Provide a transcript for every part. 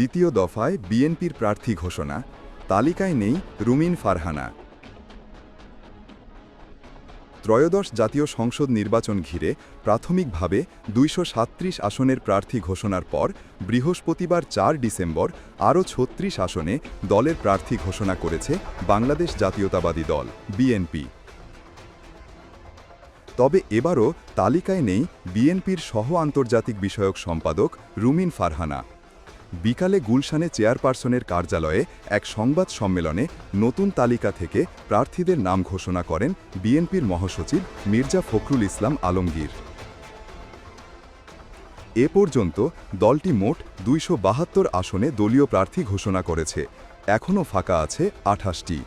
দ্বিতীয় দফায় বিএনপির প্রার্থী ঘোষণা, তালিকায় নেই রুমিন ফারহানা। ত্রয়োদশ জাতীয় সংসদ নির্বাচন ঘিরে প্রাথমিকভাবে দুইশো আসনের প্রার্থী ঘোষণার পর বৃহস্পতিবার চার ডিসেম্বর আরও ছত্রিশ আসনে দলের প্রার্থী ঘোষণা করেছে বাংলাদেশ জাতীয়তাবাদী দল, বিএনপি। তবে এবারও তালিকায় নেই বিএনপির সহ আন্তর্জাতিক বিষয়ক সম্পাদক রুমিন ফারহানা। বিকালে গুলশানে চেয়ারপারসনের কার্যালয়ে এক সংবাদ সম্মেলনে নতুন তালিকা থেকে প্রার্থীদের নাম ঘোষণা করেন বিএনপির মহাসচিব মির্জা ফখরুল ইসলাম আলমগীর। এ পর্যন্ত দলটি মোট দুইশো বাহাত্তর আসনে দলীয় প্রার্থী ঘোষণা করেছে। এখনও ফাঁকা আছে আঠাশটি।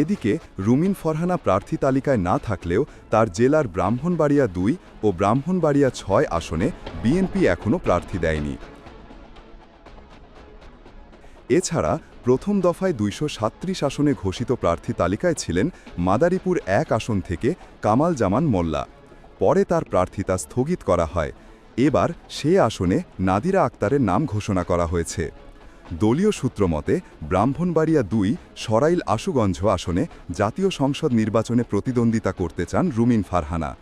এদিকে রুমিন ফরহানা প্রার্থী তালিকায় না থাকলেও তার জেলার ব্রাহ্মণবাড়িয়া দুই ও ব্রাহ্মণবাড়িয়া ছয় আসনে বিএনপি এখনও প্রার্থী দেয়নি। এছাড়া প্রথম দফায় দুইশো সাত্রিশ আসনে ঘোষিত প্রার্থী তালিকায় ছিলেন মাদারীপুর এক আসন থেকে কামাল জামান মোল্লা। পরে তার প্রার্থিতা স্থগিত করা হয়। এবার সে আসনে নাদিরা আক্তারের নাম ঘোষণা করা হয়েছে। দলীয় সূত্র মতে, ব্রাহ্মণবাড়িয়া দুই, সরাইল আশুগঞ্জ আসনে জাতীয় সংসদ নির্বাচনে প্রতিদ্বন্দ্বিতা করতে চান রুমিন ফারহানা।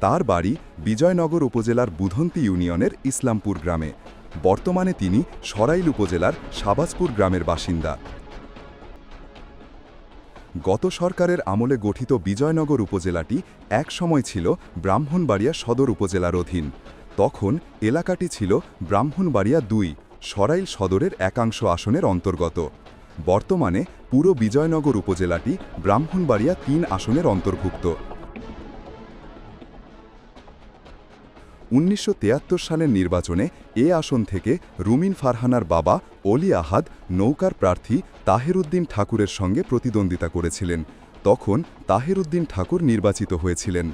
তার বাড়ি বিজয়নগর উপজেলার বুধন্তি ইউনিয়নের ইসলামপুর গ্রামে। বর্তমানে তিনি সরাইল উপজেলার সাবাজপুর গ্রামের বাসিন্দা। গত সরকারের আমলে গঠিত বিজয়নগর উপজেলাটি এক সময় ছিল ব্রাহ্মণবাড়িয়া সদর উপজেলার অধীন। তখন এলাকাটি ছিল ব্রাহ্মণবাড়িয়া দুই, সরাইল সদরের একাংশ আসনের অন্তর্গত। বর্তমানে পুরো বিজয়নগর উপজেলাটি ব্রাহ্মণবাড়িয়া তিন আসনের অন্তর্ভুক্ত। উনিশশো তিয়াত্তর সালের নির্বাচনে এ আসন থেকে রুমিন ফারহানার বাবা অলি আহাদ, নৌকার প্রার্থী তাহেরুদ্দিন ঠাকুরের সঙ্গে প্রতিদ্বন্দ্বিতা করেছিলেন। তখন তাহেরুদ্দিন ঠাকুর নির্বাচিত হয়েছিলেন।